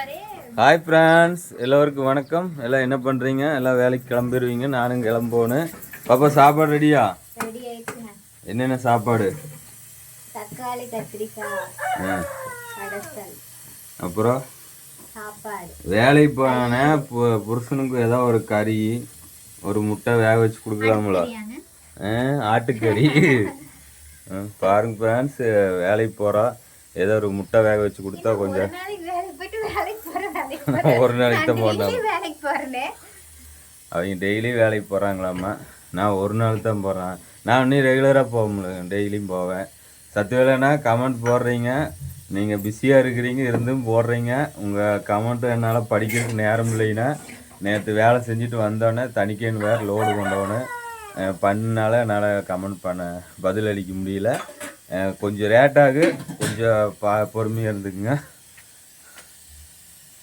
Hi friends எல்லோருக்கும் வணக்கம். எல்லாம் என்ன பண்ணுறீங்க எல்லாம் வேலைக்கு கிளம்பிடுவீங்க நானும் கிளம்போணும் பாப்பா சாப்பாடு ரெடியா? என்னென்ன சாப்பாடு? தக்காளி கத்திரிக்காய் அப்புறம்? வேலைக்கு போனேன் பு- புருஷனுக்கு ஏதோ ஒரு கறி ஒரு முட்டை வேக வச்சு கொடுக்கலாம்ல. ஆட்டுக்கறி. பாருங்க ஃப்ரெண்ட்ஸ் வேலைக்கு போகிறா ஏதோ ஒரு முட்டை வேக வச்சு கொடுத்தா கொஞ்சம் ஒரு நாளைக்கு தான் போறேனே அவங்க டெய்லி வேலைக்கு போகிறாங்களாம்மா நான் ஒரு நாள் தான் போகிறேன் நான் இன்னும் ரெகுலராக போக முடியும் டெய்லியும் போவேன். சத்து வேலைன்னா கமெண்ட் போடுறீங்க. நீங்கள் பிஸியாக இருக்கிறீங்க இருந்தும் போடுறீங்க. உங்கள் கமெண்ட் என்னால் படிக்கிறதுக்கு நேரம் இல்லைன்னா நேற்று வேலை செஞ்சுட்டு வந்தோடனே தனிக்கேன்னு வேறு லோடு கொண்டோன்னு பண்ணனால என்னால் கமெண்ட் பண்ண பதில் அளிக்க முடியல. கொஞ்சம் ரேட்டாகு கொஞ்சம் பா பொறுமையாக இருந்துக்குங்க.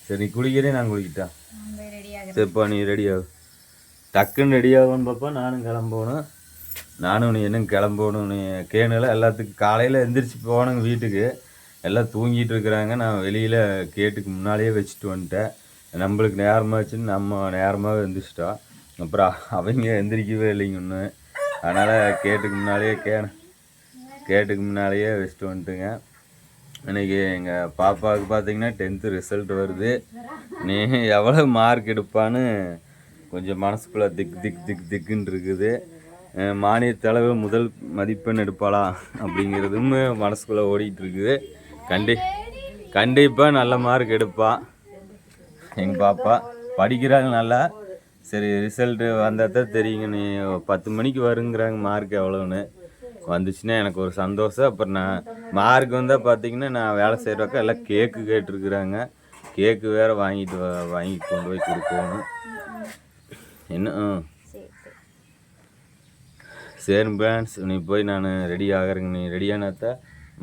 சரி நீ குளிக்கிறே நான் குளிக்கிட்டா? ரெடி ஆகுது சரிப்பா நீ ரெடி ஆகு. டக்குன்னு ரெடி ஆகும் பாப்பா நானும் கிளம்பணும். நானும் நீ என்ன கிளம்பணும். நீ கேணில் எல்லாத்துக்கும் காலையில் எந்திரிச்சு போனங்க வீட்டுக்கு. எல்லாம் தூங்கிட்டு இருக்கிறாங்க. நான் வெளியில் கேட்டுக்கு முன்னாலேயே வச்சுட்டு வந்துட்டேன். நம்மளுக்கு நேரமாச்சுன்னு நம்ம நேரமாக எந்திரிச்சிட்டோம் அப்புறம் அவங்க எந்திரிக்கவே இல்லைங்க ஒன்று அதனால் கேட்டுக்கு முன்னாலேயே கேன கேட்டுக்கு முன்னாலேயே வச்சுட்டு வந்துட்டுங்க. இன்றைக்கி எங்கள் பாப்பாவுக்கு பார்த்தீங்கன்னா டென்த்து ரிசல்ட் வருது. நீ எவ்வளோ மார்க் எடுப்பான்னு கொஞ்சம் மனசுக்குள்ளே திக் திக் திக் திக்குன்னு இருக்குது. மானிய மானியத் முதல் மதிப்பெண் எடுப்பாளா அப்படிங்கிறதும் மனசுக்குள்ளே ஓடிட்டு இருக்குது. கண்டி கண்டிப்பாக நல்ல மார்க் எடுப்பான் எங்கள் பாப்பா படிக்கிறாங்க நல்லா. சரி ரிசல்ட்டு வந்தால் தான் தெரியுங்க நீ பத்து மணிக்கு வருங்கிறாங்க மார்க் எவ்வளோன்னு வந்துச்சுன்னா எனக்கு ஒரு சந்தோஷம். அப்புறம் நான் மார்க் வந்தால் பார்த்தீங்கன்னா நான் வேலை செய்கிறப்ப எல்லாம் கேக்கு கேட்டிருக்குறாங்க. கேக்கு வேறு வாங்கிட்டு வாங்கி கொண்டு போய் கொடுக்கணும். என்ன? சரி சரி பிரான்ஸ் நீ போய் நான் ரெடி ஆகிறேங்க. நீ ரெடியானாத்தா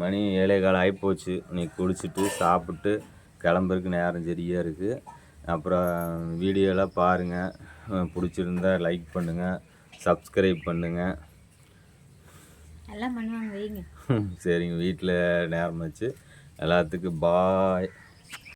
மணி ஏழே கால் ஆகிப்போச்சு நீ குளிச்சுட்டு சாப்பிட்டு கிளம்புறதுக்கு நேரம் சரியாக இருக்குது அப்புறம் வீடியோலாம் பாருங்கள் பிடிச்சிருந்தா லைக் பண்ணுங்கள் சப்ஸ்கிரைப் பண்ணுங்கள் எல்லாம் பண்ணுவாங்க வைங்க. சரிங்க வீட்டில் நேரம் வச்சு எல்லாத்துக்கும் பாய்